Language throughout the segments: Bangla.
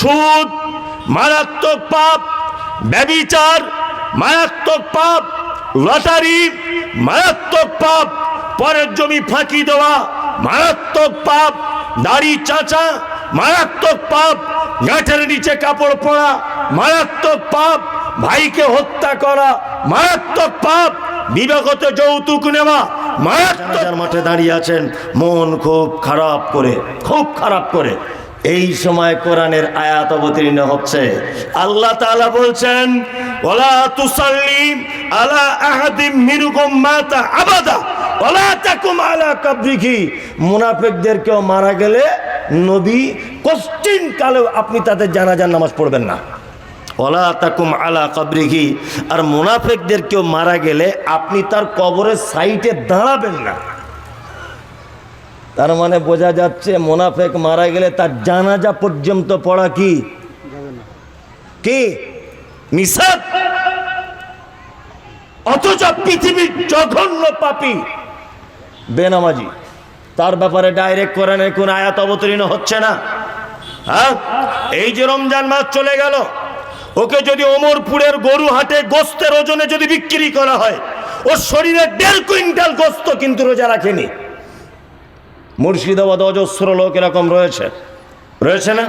সুদ, মারাত্মক পাপ, ব্যবিচার, মারাত্মক পাপ, লটারি, মারাত্মক পাপ, পরের জমি ফাঁকি দেওয়া, মারাত্মক পাপ, দাড়ি চাচা, মারাত্মক পাপ, গাঁটের নিচে কাপড় পরা, মারাত্মক পাপ, ভাইকে হত্যা করা, মারাত্মক পাপ বিবাহত যৌতুক নেওয়া, মারাত্মক মাঠে দাঁড়িয়ে আছেন, মন খুব খারাপ করে, খুব খারাপ করে। এই সময় কোরআনের আয়াত অবতীর্ণ হচ্ছে। আল্লাহ তাআলা বলছেন ওলা তুসাল্লি আলা আহাদিম মিরুকুম মাতা আবাদা ওলা তাকুম আলা কাবরিহি। মুনাফিকদের কেউ মারা গেলে নবী কোশ্চিন কালেও আপনি তাদের জানাজার নামাজ পড়বেন না। ওলা তাকুম আলা কবরিহি। আর মুনাফেকদের কেউ মারা গেলে আপনি তার কবরের সাইটে দাঁড়াবেন না। তার মানে বোঝা যাচ্ছে মোনাফেক মারা গেলে তার জানাজা পর্যন্ত পড়া কি? কি? নিষাদ অথচ পৃথিবীর জঘন্য পাপী। বেনামাজি। তার ব্যাপারে ডাইরেক্ট কোরআনের কোন আয়াত অবতীর্ণ হচ্ছে না। হ্যাঁ? এই যে রমজান মাস চলে গেল। ওকে যদি ওমরপুরের গরু হাটে গোস্তের ওজনে যদি বিক্রি করা হয়, ওর শরীরে দেড় কুইন্টাল গোস্ত কিন্তু রোজা রাখেনি। মুর্শিদাবাদ অজস্র লোক এরকম রয়েছে। রয়েছে না?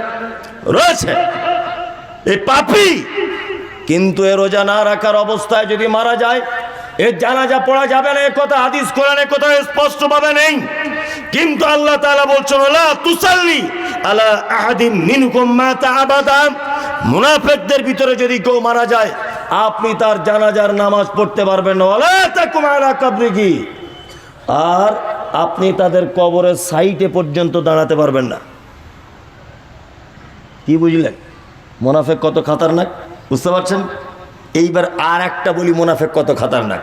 রয়েছে। এই পাপি! কিন্তু এ রোজা না রাখার অবস্থায় যদি মারা যায় এর জানাজা পড়া যাবে না, এ কথা হাদিস কোরআনে স্পষ্ট ভাবে নেই। কিন্তু আল্লাহ তাআলা বলছেন তুসাল্লি আলা আহাদিন মিনকুম মাতা আবাদা। মুনাফিকদের ভিতরে যদি কেউ মারা যায়, আপনি তার জানাজার নামাজ পড়তে পারবেন না। ওয়ালা তাকুম আলা আর আপনি তাদের কবরের সাইটে পর্যন্ত দাঁড়াতে পারবেন না। কি বুঝলেন? মোনাফেক কত খাতারনাক? বুঝতে পারছেন? এইবার আর একটা বলি, মোনাফেক কত খাতারনাক?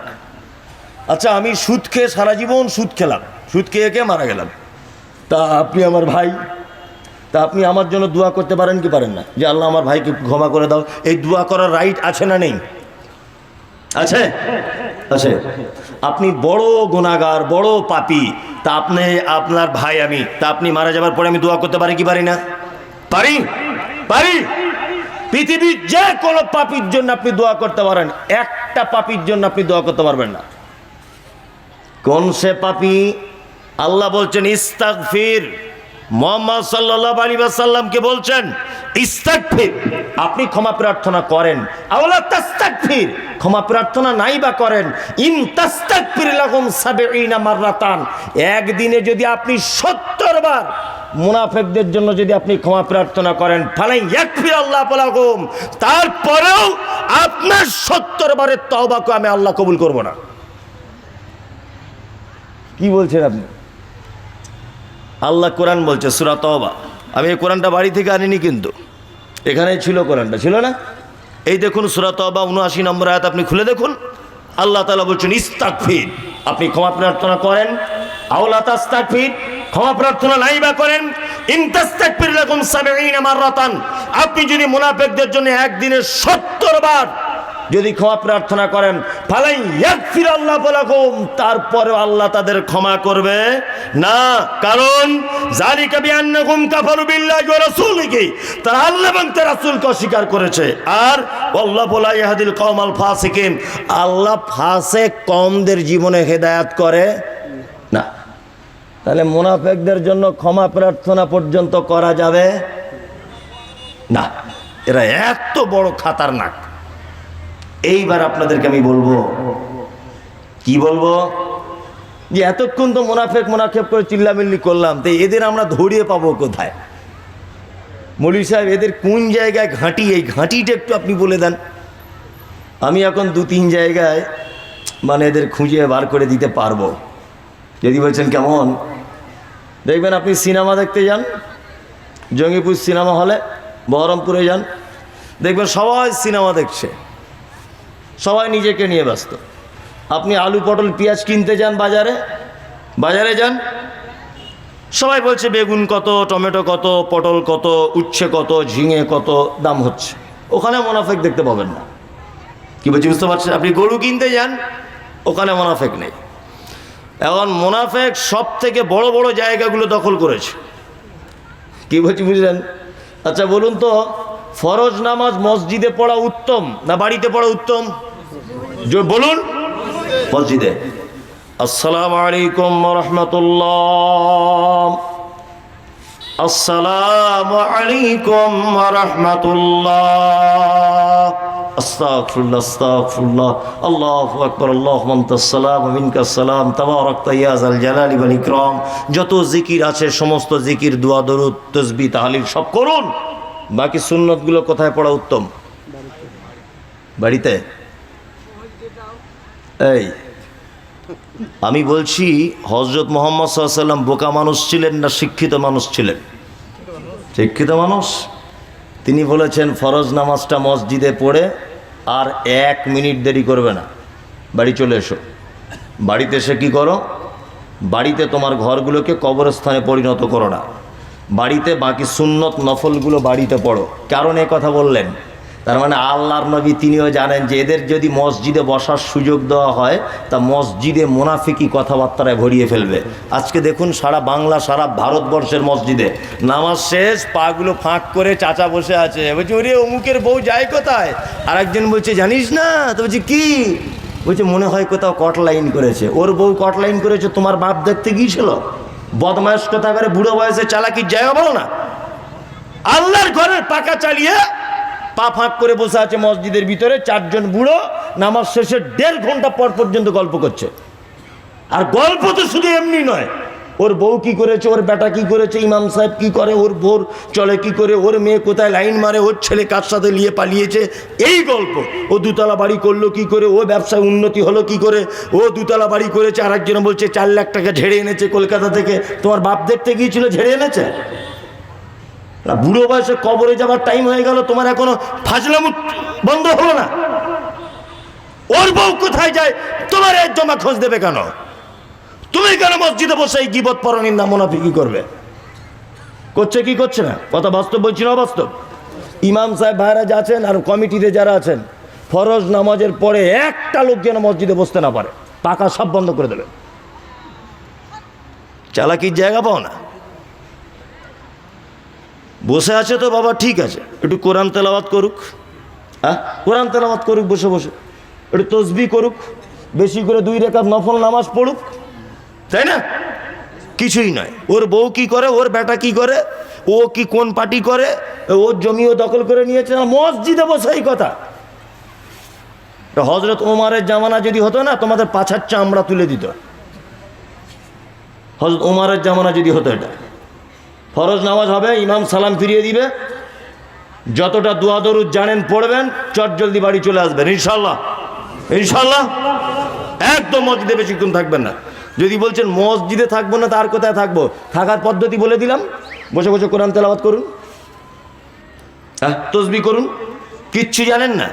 আচ্ছা আমি সুদ খেয়ে সারা জীবন সুদ খেলাম। সুদ খেয়ে খেয়ে মারা গেলাম। তা আপনি আমার ভাই, তা আপনি আমার জন্য দোয়া করতে পারেন কি পারেন না? যে আল্লাহ আমার ভাইকে ক্ষমা করে দাও। এই দোয়া করার রাইট আছে না নেই? আছে? আছে আপনি বড় গুণাগার, বড় পাপি, তা আপনি, আপনার ভাই আমি, তা আপনি মারা যাবার পরে আমি দোয়া করতে পারি কি পারি না? পারি? পারি? পৃথিবীর যে কোনো পাপির জন্য আপনি দোয়া করতে পারেন। একটা পাপির জন্য আপনি দোয়া করতে পারবেন না। কোন সে পাপি? আল্লাহ বলছেন, ইস্তাগফির। মোহাম্মদ সাল্লাহ আলী সাল্লামকে বলছেন, ইস্তাগফির। আপনি ক্ষমা প্রার্থনা করেন। আওলা তাস্তাগফির। ক্ষমা প্রার্থনা নাই বা করেন। ইন তাস্তাগফির লাহুম সাবিঈনা মাররাতান। একদিনে যদি আপনি 70 বার মুনাফিকদের জন্য যদি আপনি ক্ষমা প্রার্থনা করেন, ফালাই ইয়াকফির আল্লাহ লাহুম। তারপরেও আপনার 70 বারের তওবাকে আমি আল্লাহ কবুল করব না। কি বলছেন আপনি? আল্লাহ কোরআন বলছে, সুরা তওবা। আমি এই কোরআনটা বাড়ি থেকে আনিনি কিন্তু। এখানেই ছিল কোরআনটা, ছিল না? এই দেখুন, সুরা তওবা উনআশি নম্বর আয়াত আপনি খুলে দেখুন। আল্লাহ তালা বলছেন, ইস্তাগফির। আপনি ক্ষমা প্রার্থনা করেন। আওলা তাস্তাগফির। ক্ষমা প্রার্থনা নাই বা করেন। ইনতাস্তাগফির লাকুম সাবঈনা মাররাতান। আপনি যদি মুনাফিকদের জন্য একদিনে 70 বার যদি ক্ষমা প্রার্থনা করেন ফালাই আল্লাহ তারপরে আল্লাহ তাদের ক্ষমা করবে না। কারণ জালিকা বিআন্নাকুম তারা অস্বীকার করেছে। আর আল্লাহ বলা আল্লাহ ফাসিক কওমদের জীবনে হেদায়েত করে না। তাহলে মুনাফিকদের জন্য ক্ষমা প্রার্থনা পর্যন্ত করা যাবে না। এরা এত বড় খাতারনাক। এইবার আপনাদেরকে আমি বলব। কি বলব? যে এতক্ষণ তো মোনাফেক মোনাফেক করে চিল্লামিল্লি করলাম, তো এদের আমরা ধরিয়ে পাবো কোথায়? মলি সাহেব, এদের কোন জায়গায় ঘাঁটি? এই ঘাঁটিটা একটু আপনি বলে দেন। আমি এখন দু তিন জায়গায় মানে এদের খুঁজে বার করে দিতে পারব। যদি বলছেন কেমন? দেখবেন আপনি সিনেমা দেখতে যান, জঙ্গিপুর সিনেমা হলে, বহরমপুরে যান, দেখবেন সবাই সিনেমা দেখছে। সবাই নিজেকে নিয়ে ব্যস্ত। আপনি আলু, পটল, পেঁয়াজ কিনতে যান বাজারে? বাজারে যান। সবাই বলছে, বেগুন কত, টমেটো কত, পটল কত, উচ্ছে কত, ঝিঙে কত, দাম হচ্ছে। ওখানে মোনাফেক দেখতে পাবেন না। কি বলছি, বুঝতে পারছেন? আপনি গরু কিনতে যান, ওখানে মোনাফেক নেই। এখন মোনাফেক সব থেকে বড় বড় জায়গাগুলো দখল করেছে। কি বলছি, বুঝলেন? আচ্ছা বলুন তো, ফরজ নামাজ মসজিদে পড়া উত্তম না বাড়িতে পড়া উত্তম? বলুন। মসজিদে। আসসালামু আলাইকুম রহমতুল্লাহ। আসসালামু আলাইকুম রহমতুল্লাহ। আস্তাগফিরুল্লাহ আস্তাগফিরুল্লাহ। আল্লাহু আকবার আল্লাহুম্মা আনতাস সালাম ওয়া মিনকাস সালাম তাবারাকতা ইয়া যাল জালালি ওয়াল ইকরাম। যত জিকির আছে সমস্ত জিকির দোয়া দরুদ তাসবিহ তাহলিল সব করুন। বাকি সুন্নতগুলো কোথায় পড়া উত্তম? বাড়িতে। এই, আমি বলছি হজরত মোহাম্মদ সাল্লাম বোকা মানুষ ছিলেন না শিক্ষিত মানুষ ছিলেন? শিক্ষিত মানুষ? তিনি বলেছেন, ফরজ নামাজটা মসজিদে পড়ে আর এক মিনিট দেরি করবে না। বাড়ি চলে এসো। বাড়িতে এসে কী করো? বাড়িতে তোমার ঘরগুলোকে কবরস্থানে পরিণত করো না। বাড়িতে বাকি সুন্নত নফলগুলো বাড়িতে পড়ো। কারণ এ কথা বললেন তার মানে আল্লাহর নবী তিনিও জানেন যে এদের যদি মসজিদে বসার সুযোগ দেওয়া হয়, তা মসজিদে মোনাফিকি কথাবার্তায় ভরিয়ে ফেলবে। আজকে দেখুন সারা বাংলা, সারা ভারতবর্ষের মসজিদে। নামাজ শেষ, পাগুলো ফাঁক করে চাচা বসে আছে। বলছে, ওরে, অমুকের বউ যায় কোথায়? আর একজন বলছে, জানিস না? তো বলছি, কি? বলছে, মনে হয় কোথাও কট লাইন করেছে। ওর বউ কট লাইন করেছে, তোমার বাপ দেখতে গিয়েছিল? বদমাস কথা করে বুড়ো বয়সে চালাকির জায়গা বলো না। আল্লাহর ঘরের পাকা চালিয়ে পা ফাঁক করে বসে আছে মসজিদের ভিতরে, চারজন বুড়ো নামাজ শেষে দেড় ঘণ্টা পর পর্যন্ত গল্প করছে। আর গল্প তো শুধু এমনি নয়, ওর বউ কি করেছে, ওর বেটা কি করেছে, ইমাম সাহেব কি করে, ওর বোর চলে কি করে, ওর মেয়ে কোথায় লাইন মারে, ওর ছেলে কার সাথে নিয়ে পালিয়েছে, এই গল্প। ও দুতলা বাড়ি করল কি করে, ও ব্যবসায় উন্নতি হলো কি করে, ও দুতলা বাড়ি করেছে আর একজন বলছে, চার লাখ টাকা ঝেড়ে এনেছে কলকাতা থেকে। তোমার বাপ দেখতে গিয়েছিল, ঝেড়ে এনেছে? না, বুড়ো বয়সে কবরে যাবার টাইম হয়ে গেল তোমার এখনও ফাজলামু বন্ধ হলো না। ওর বউ কোথায় যায় তোমার এক জমা খোঁজ দেবে কেন? তুমি কেন মসজিদে বসে এই গিবত পরনির নাম মুনাফিকি করবে? করছে কি করছে না? কথা বাস্তব বলছি না অবাস্তব? ইমাম সাহেব ভাইরা আছেন আর কমিটিতে যারা আছেন ফরজ নামাজের পরে একটা লোক যেন মসজিদে বসতে না পারে পাকা সব বন্ধ করে দেবে। চালাকির জায়গা পাও না। বসে আছে তো বাবা, ঠিক আছে। একটু কোরআন তেলাওয়াত করুক। হ্যাঁ? কোরআন তেলাওয়াত করুক, বসে বসে। একটু তসবি করুক, বেশি করে দুই রেখাত নফল নামাজ পড়ুক। তাই না? কিছুই নয়। ওর বউ কি করে, ওর বেটা কি করে, ও কি কোন পার্টি করে, ওর জমিও দখল করে নিয়েছে না, মসজিদে বসে এই কথা। হজরত ওমারের জামানা যদি হতো না, তোমাদের পাছার চামড়া তুলে দিত। হজরত ওমারের জামানা যদি হতো এটা। ফরজ নামাজ হবে, ইমাম সালাম ফিরিয়ে দিবে। যতটা দোয়া দরুদ জানেন, পড়বেন, চট জলদি বাড়ি চলে আসবেন ইনশাল্লাহ ইনশাল্লাহ একদম মসজিদে বেশিক্ষণ থাকবেন না। যদি বলছেন, মসজিদে থাকব না, তার কোথায় থাকব? থাকার পদ্ধতি বলে দিলাম। বসে বসে কোরআন তেলাওয়াত করুন। হ্যাঁ তসবি করুন। কিচ্ছু জানেন না।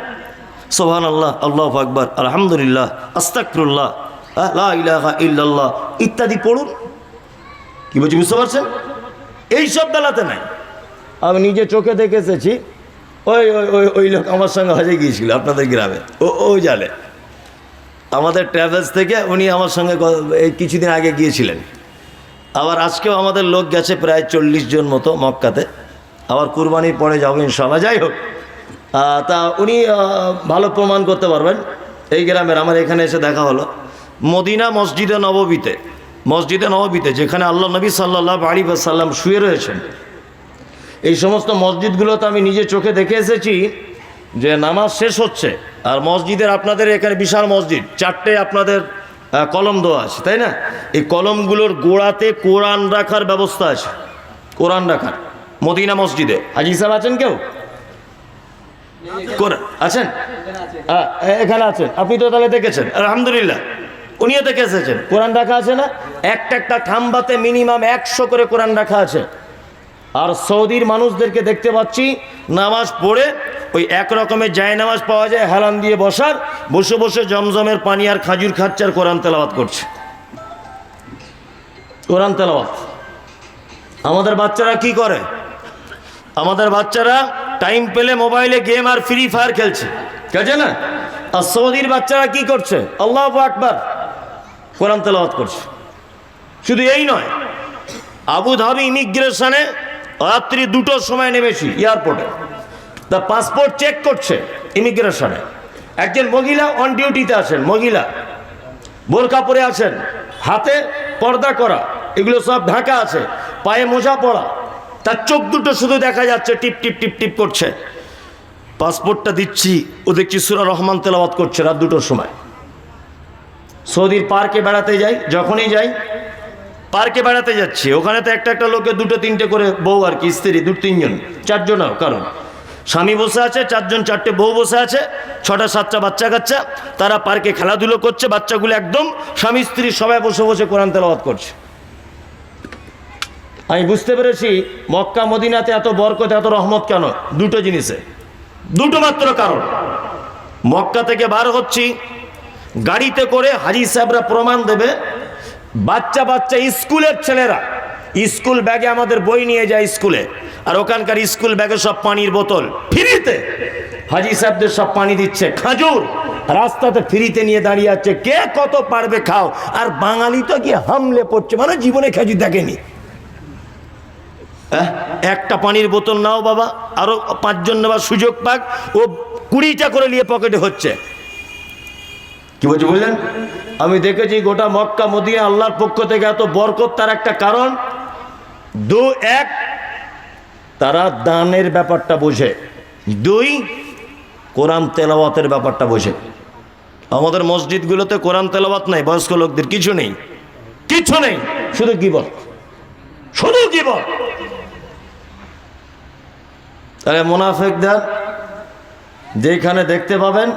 সোহান আল্লাহ আল্লাহ আকবর, আলহামদুলিল্লাহ আস্তাকরুল্লাহ লা ইলাহা ইল্লাল্লাহ, ইত্যাদি পড়ুন। কি বলছি, বুঝতে পারছেন? এইসব বেলাতে নাই। আমি নিজে চোখে দেখে এসেছি ওই ওই ওই ওই লোক আমার সঙ্গে হজে গিয়েছিল আপনাদের গ্রামে। ও ও জানে। আমাদের ট্রাভেলস থেকে উনি আমার সঙ্গে এই কিছুদিন আগে গিয়েছিলেন। আবার আজকেও আমাদের লোক গেছে প্রায় চল্লিশ জন মতো মক্কাতে। আবার কুরবানির পরে যাব ইনশাল্লাহ যাই হোক তা উনি ভালো প্রমাণ করতে পারবেন। এই গ্রামের, আমার এখানে এসে দেখা হলো। মদিনা মসজিদে নববীতে মসজিদে নববীতে যেখানে আল্লাহ নবী সাল্লাহ আলী সাল্লাম শুয়ে রয়েছেন। এই সমস্ত মসজিদগুলোতে আমি নিজে চোখে দেখে এসেছি যে নামাজ শেষ হচ্ছে, আর মসজিদের আপনাদের এখানে বিশাল মসজিদ, চারটে আপনাদের কলম দেওয়া আছে, তাই না? এই কলমগুলোর গোড়াতে কোরআন রাখার ব্যবস্থা আছে, কোরআন রাখার, মদিনা মসজিদে। হাজি সাহেব আছেন কেউ? আছেন? এখানে আছেন, আপনি তো তাহলে দেখেছেন, আলহামদুলিল্লাহ, উনিও দেখে এসেছেন, কোরআন রাখা আছে না? একটা একটা খাম্বাতে মিনিমাম একশো করে কোরআন রাখা আছে। আর সৌদির মানুষদেরকে দেখতে পাচ্ছি, নামাজ পড়ে ওই এক রকমের জায় নামাজ পাওয়া যায়, হেলান দিয়ে বসার, বসে বসে জমজমের পানি আর খাজুর খাচ্ছে আর কোরআন তেলাওয়াত করছে। কোরআন তেলাওয়াত। আমাদের বাচ্চারা কি করে? আমাদের বাচ্চারা টাইম পেলে মোবাইলে গেম আর ফ্রি ফায়ার খেলছে। খেলছে না? আর সৌদির বাচ্চারা কি করছে? আল্লাহ আকবার। কোরআন তেলাওয়াত করছে। শুধু এই নয় আবু ধাবি ইমিগ্রেশনে রাত্রি দুটোর সময় নেমেছি এয়ারপোর্টে। তা পাসপোর্ট চেক করছে ইমিগ্রেশনে। একজন মহিলা অন ডিউটিতে আছেন, মহিলা। বোরকা পরে আছেন, হাতে পর্দা করা, এগুলো সব ঢাকা আছে, পায়ে মোজা পড়া তার চোখ দুটো শুধু দেখা যাচ্ছে, টিপ টিপ টিপ টিপ করছে। পাসপোর্টটা দিচ্ছি, ও দেখছি সুরা রহমান তেলাওয়াত করছে রাত দুটোর সময়। সৌদির পার্কে বেড়াতে যাই, যখনই যাই পার্কে বেড়াতে যাচ্ছি। ওখানে তো একটা একটা লোকে দুটো, তিনটে করে বউ আর কি, স্ত্রী দু তিনজন। চারজনও কারণ? স্বামী বসে আছে, চারজন, চারটে বউ বসে আছে, ছটা, সাতটা বাচ্চা কাচ্চা। তারা পার্কে খেলাধুলো করছে, বাচ্চাগুলো একদম স্বামী, স্ত্রী সবাই বসে বসে কোরআন তেলাওয়াত করছে। আমি বুঝতে পেরেছি, মক্কা, মদিনাতে এত বরকত, এত রহমত কেন? দুটো জিনিসে। দুটো মাত্র কারণ। মক্কা থেকে বার হচ্ছি, গাড়িতে করে হাজি সাহেবরা প্রমাণ দেবে বাচ্চা বাচ্চা স্কুলের ছেলেরা, স্কুল ব্যাগে আমাদের বই নিয়ে যায় স্কুলে, আর ওখানকার স্কুল ব্যাগে সব পানির বোতল, ফ্রিতে। হাজি সাহেবদের সব পানি দিচ্ছে, খাজুর, রাস্তাতে ফ্রিতে নিয়ে দাঁড়িয়ে আছে, কে কত পারবে খাও, আর বাঙালি তো গিয়ে হামলে পড়ছে মানে জীবনে খেজুর দেখেনি। হ্যাঁ? একটা পানির বোতল নাও বাবা, আরও পাঁচজন নেবার সুযোগ পাক, ও কুড়িটা করে নিয়ে পকেটে হচ্ছে। কি বলছি বুঝলেন আমি দেখেছি গোটা মক্কা মদিনা আল্লাহর পক্ষ থেকে এত বরকত তার একটা কারণ। দু, এক, তারা দানের ব্যাপারটা বোঝে। দুই, কোরআন তেলাওয়াতের ব্যাপারটা বোঝে। আমাদের মসজিদগুলোতে কোরআন তেলাওয়াত নাই, বয়স্ক লোকদের কিছু নেই। কিছু নেই, শুধু গিবত। শুধু গিবত। তাহলে মোনাফেকদার যেখানে দেখতে পাবেন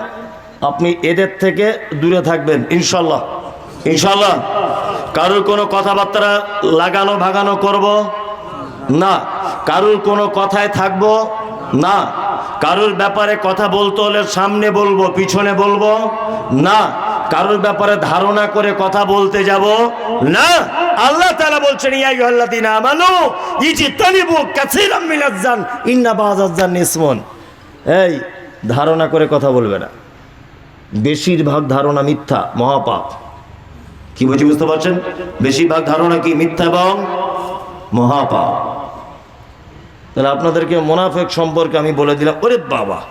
আপনি এদের থেকে দূরে থাকবেন, ইনশাল্লাহ। ইনশাল্লাহ। কারোর কোনো কথাবার্তা লাগানো ভাগানো করব? না। কারোর কোনো কথায় থাকব? না। কারোর ব্যাপারে কথা বলতে হলে সামনে বলব, পিছনে বলব? না। কারোর ব্যাপারে ধারণা করে কথা বলতে যাব? না। আল্লাহ তাআলা বলছেন, ইয়া আইয়ুহাল্লাযীনা আমানু ইজতানিবু কাসীরাম মিনাজ জান ইন্না বাযাজ জান ইসমুন। এই, ধারণা করে কথা বলবে না। বেশিরভাগ ধারণা মিথ্যা, মহাপাপ। কি বলছি বুঝতে পারছেন? বেশিরভাগ ধারণা কি মিথ্যা এবং মহাপাপ? তাহলে আপনাদেরকে মোনাফেক সম্পর্কে আমি বলে দিলাম, ওরে বাবা,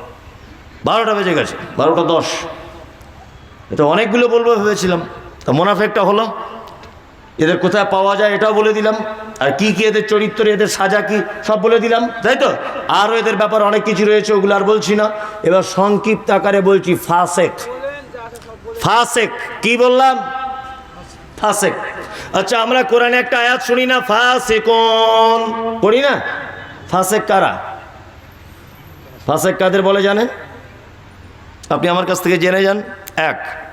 বারোটা বেজে গেছে, বারোটা দশ। এটা অনেকগুলো বলব ভেবেছিলাম। তা মোনাফেকটা হলো এদের কোথায় পাওয়া যায় এটাও বলে দিলাম। আর কি কি এদের চরিত্র, এদের সাজা কি, সব বলে দিলাম। তাই তো? আরও এদের ব্যাপার অনেক কিছু রয়েছে, ওগুলো আর বলছি না। এবার সংক্ষিপ্ত আকারে বলছি, ফাসেক। ফাসেক, কি বললাম? ফাসেক। আচ্ছা আমরা কোরআনে একটা আয়াত শুনি না, ফাসেকন। পড়ি না? ফাসেক কারা? ফাসেক কাদের বলে জানেন? আপনি আমার কাছ থেকে জেনে যান। এক।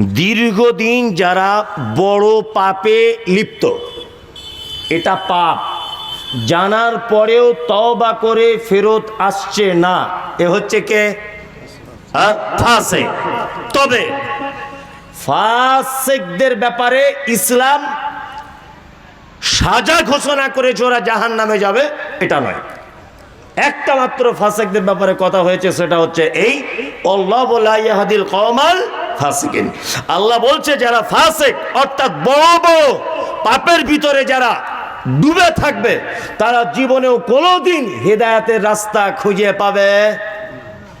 দীর্ঘদিন যারা বড় পাপে লিপ্ত এটা পাপ। জানার পরেও তওবা করে ফেরত আসছে না। এ হচ্ছে কে? ফাসেক। তবে ফাসেকদের ব্যাপারে ইসলাম সাজা ঘোষণা করেছে ওরা জাহান নামে যাবে এটা নয়। একটা মাত্র ফাসেকদের ব্যাপারে কথা হয়েছে সেটা হচ্ছে এই বলাইয়াহাদিল কমাল ফাসিকিন। আল্লাহ বলছে, যারা ফাসেক, অর্থাৎ বড় বড় পাপের ভিতরে যারা ডুবে থাকবে, তারা জীবনেও কোনোদিন হেদায়াতের রাস্তা খুঁজে পাবে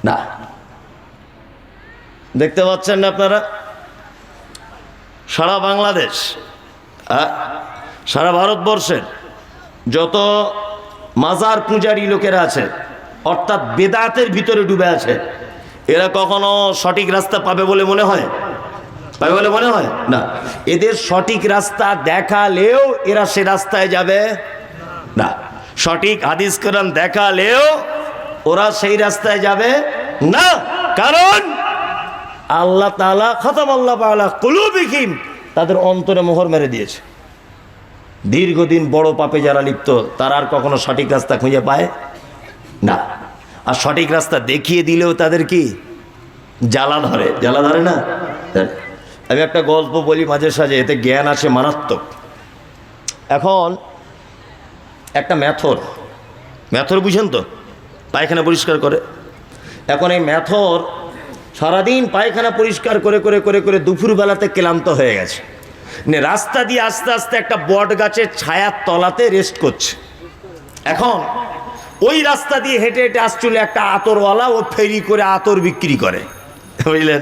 না। দেখতে পাচ্ছেন না আপনারা? সারা বাংলাদেশ সারা ভারতবর্ষের যত মাজার পূজারি লোকেরা আছে, অর্থাৎ বেদাতের ভিতরে ডুবে আছে এরা কখনো সঠিক রাস্তা পাবে বলে মনে হয়? পাবে বলে মনে হয়? না। এদের সঠিক রাস্তা দেখালেও এরা সে রাস্তায় যাবে? না। সঠিক হাদিস কোরআন দেখালেও ওরা সেই রাস্তায় যাবে? না। কারণ আল্লাহ তালা খতম আল্লাহ আল্লাহ কুলুবিহীন তাদের অন্তরে মোহর মেরে দিয়েছে। দীর্ঘদিন বড় পাপে যারা লিপ্ত, তারা আর কখনো সঠিক রাস্তা খুঁজে পায়? না। আর সঠিক রাস্তা দেখিয়ে দিলেও তাদের কি? জ্বালা ধরে। জ্বালা ধরে না? আমি একটা গল্প বলি মাঝে সাঝে, এতে জ্ঞান আছে মারাত্মক। এখন একটা ম্যাথর ম্যাথর বুঝেন তো? পায়খানা পরিষ্কার করে। এখন এই ম্যাথর সারাদিন পায়খানা পরিষ্কার করে করে করে করে দুপুরবেলাতে ক্লান্ত হয়ে গেছে। রাস্তা দিয়ে আস্তে আস্তে একটা বট গাছের ছায়ার তলাতে রেস্ট করছে। এখন ওই রাস্তা দিয়ে হেঁটে হেঁটে আসছিল একটা আতরওয়ালা, ও ফেরি করে আতর বিক্রি করে। বুঝলেন?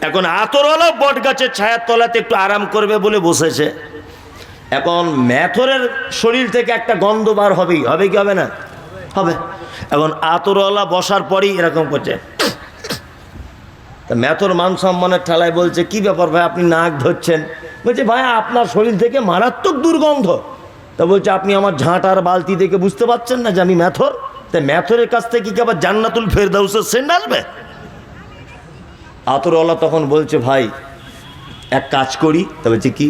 এখন আতরওয়ালা বট গাছের ছায়ার তলাতে একটু আরাম করবে বলে বসেছে। এখন ম্যাথরের শরীর থেকে একটা গন্ধ বার হবেই। হবে কি হবে না? হবে। এখন আতরওয়ালা বসার পরেই এরকম করছে। তা ম্যাথর মান সম্মানের ঠেলায় বলছে, কি ব্যাপার ভাই, আপনি নাক ধরছেন? বলছে, ভাই, আপনার শরীর থেকে মারাত্মক দুর্গন্ধ। তা বলছে, আপনি আমার ঝাঁটার বালতি দেখে বুঝতে পারছেন না যে আমি ম্যাথর? তা ম্যাথরের কাছ থেকে কি আবার জান্নাতুল ফেরদাউসের সেন্ড আসবে? আতরওয়ালা তখন বলছে, ভাই, এক কাজ করি। তা বলছে, কি?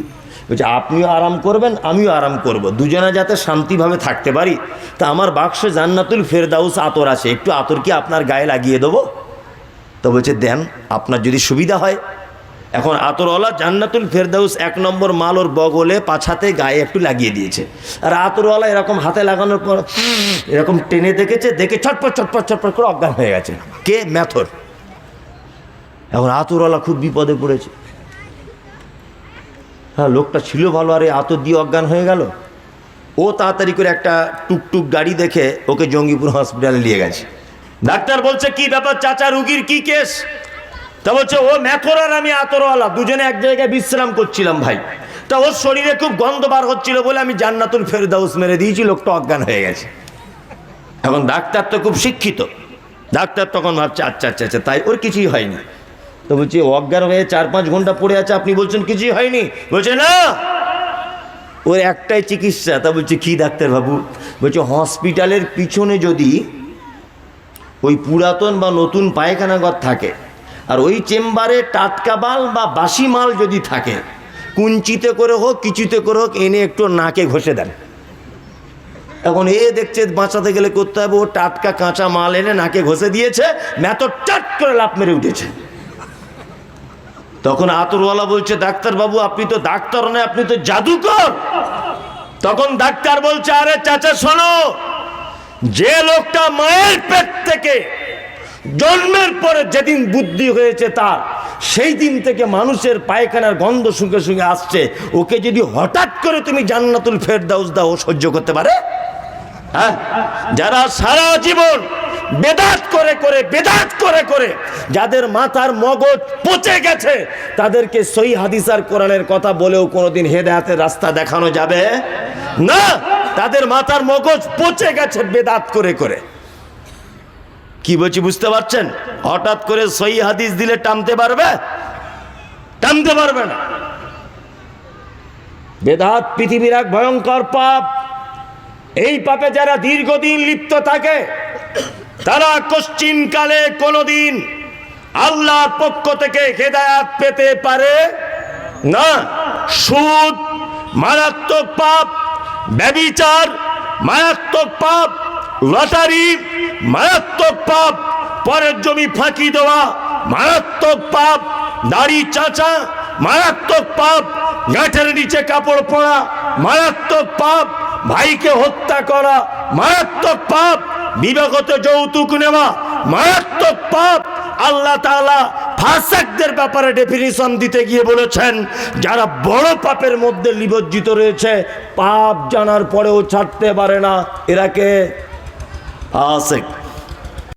বলছে, আপনিও আরাম করবেন, আমিও আরাম করব। দুজনে যাতে শান্তিভাবে থাকতে পারি। তা আমার বাক্সে জান্নাতুল ফেরদাউস আতর আছে। একটু আতর কি আপনার গায়ে লাগিয়ে দেবো? তো বলছে, দেন, আপনার যদি সুবিধা হয় এখন আতরওয়ালা জান্নাতুল ফেরদাউস এক নম্বর মাল ওর বগলে পাছাতে গায়ে একটু লাগিয়ে দিয়েছে। আর আতরওয়ালা এরকম হাতে লাগানোর পর, এরকম টেনে দেখেছে, দেখে ছটপট ছটপট ছটপট করে অজ্ঞান হয়ে গেছে। কে? ম্যাথর এখন আতরওয়ালা খুব বিপদে পড়েছে। হ্যাঁ লোকটা ছিল ভালো, আর এই আতর দিয়ে অজ্ঞান হয়ে গেল। ও তাড়াতাড়ি করে একটা টুকটুক গাড়ি দেখে ওকে জঙ্গিপুর হসপিটালে নিয়ে গেছে। ডাক্তার বলছে, কি ব্যাপার চাচা, রুগীর কি কেস তা বলছে, ও ম্যাথর আর আমি আতরওয়ালা, দুজনে এক জায়গায় বিশ্রাম করছিলাম ভাই। তা ওর শরীরে খুব গন্ধ বার হচ্ছিল বলে আমি জান্নাতুল ফেরদাউস মেরে দিয়েছি, লোকটা অজ্ঞান হয়ে গেছে। এখন ডাক্তার তো খুব শিক্ষিত। ডাক্তার তখন ভাবছে আচ্ছা আচ্ছা আচ্ছা তাই ওর কিছুই হয়নি। তো বলছি অজ্ঞান হয়ে চার পাঁচ ঘণ্টা পড়ে আছে, আপনি বলছেন কিছুই হয়নি? বলছে, না। ওর একটাই চিকিৎসা। তা বলছে, কি ডাক্তার বাবু? বলছে, হসপিটালের পিছনে যদি ওই পুরাতন বা নতুন পায়খানা ঘর থাকে আর ওই চেম্বারে টাটকা মাল বা বাসি মাল যদি থাকে, কুঞ্চিতে করে হোক কিছুতে করে হোক, এনে একটু নাকে ঘষে দেন। এখন এ দেখছে বাঁচাতে গেলে করতে হবে, ও টাটকা কাঁচা মাল এনে নাকে ঘষে দিয়েছে ম্যাথ চাট করে লাভ মেরে উঠেছে। তখন আতরওয়ালা বলছে, ডাক্তারবাবু, আপনি তো ডাক্তার নয়, আপনি তো জাদুকর। তখন ডাক্তার বলছে, আরে চাচা, শোনো, যে লোকটা মায়ের পেট থেকে জন্মের পরে যেদিন বুদ্ধি হয়েছে তার, সেই দিন থেকে মানুষের পায়খানার গন্ধ শুকে শুকে আসছে। ওকে যদি হঠাৎ করে তুমি জান্নাতুল ফের ফেরদাউস দাও সহ্য করতে পারে? হ্যাঁ? যারা সারা জীবন বেদাত করে করে, বেদাত করে করে, যাদের মাথার মগজ পচে গেছে, তাদেরকে সই হাদিসার কোরআনের কথা বলেও কোনোদিন হেদায়াতের রাস্তা দেখানো যাবে না। তাদের মাথার মগজ পচে গেছে বেদাত করে করে। কি বলছি বুঝতে পারছেন? হঠাৎ করে সই হাদিস দিলে টানতে পারবে? টানতে পারবে না। বেদাত পৃথিবীর এক ভয়ঙ্কর পাপ। এই পাপে যারা দীর্ঘদিন লিপ্ত থাকে, তারা কশ্চিন কালে কোনোদিন আল্লাহর পক্ষ থেকে হেদায়াত পেতে পারে না। সুদ, মারাত্মক পাপ, ব্যবিচার, মারাত্মক পাপ, লটারি মারাত্মক পাপ, পরের জমি ফাঁকি দেওয়া, মারাত্মক পাপ দাড়ি চাচা, মারাত্মক পাপ গাঁটের নিচে কাপড় পরা, মারাত্মক পাপ, ভাইকে হত্যা করা, মারাত্মক পাপ, বিবাহত যৌতুক নেওয়া, মারাত্মক পাপ। আল্লাহ তাআলা ফাসাকদের ব্যাপারে ডেফিনিশন দিতে গিয়ে বলেছেন, যারা বড় পাপের মধ্যে নিবজ্জিত রয়েছে, পাপ জানার পরেও ছাড়তে পারে না। এরাকে ফাসেক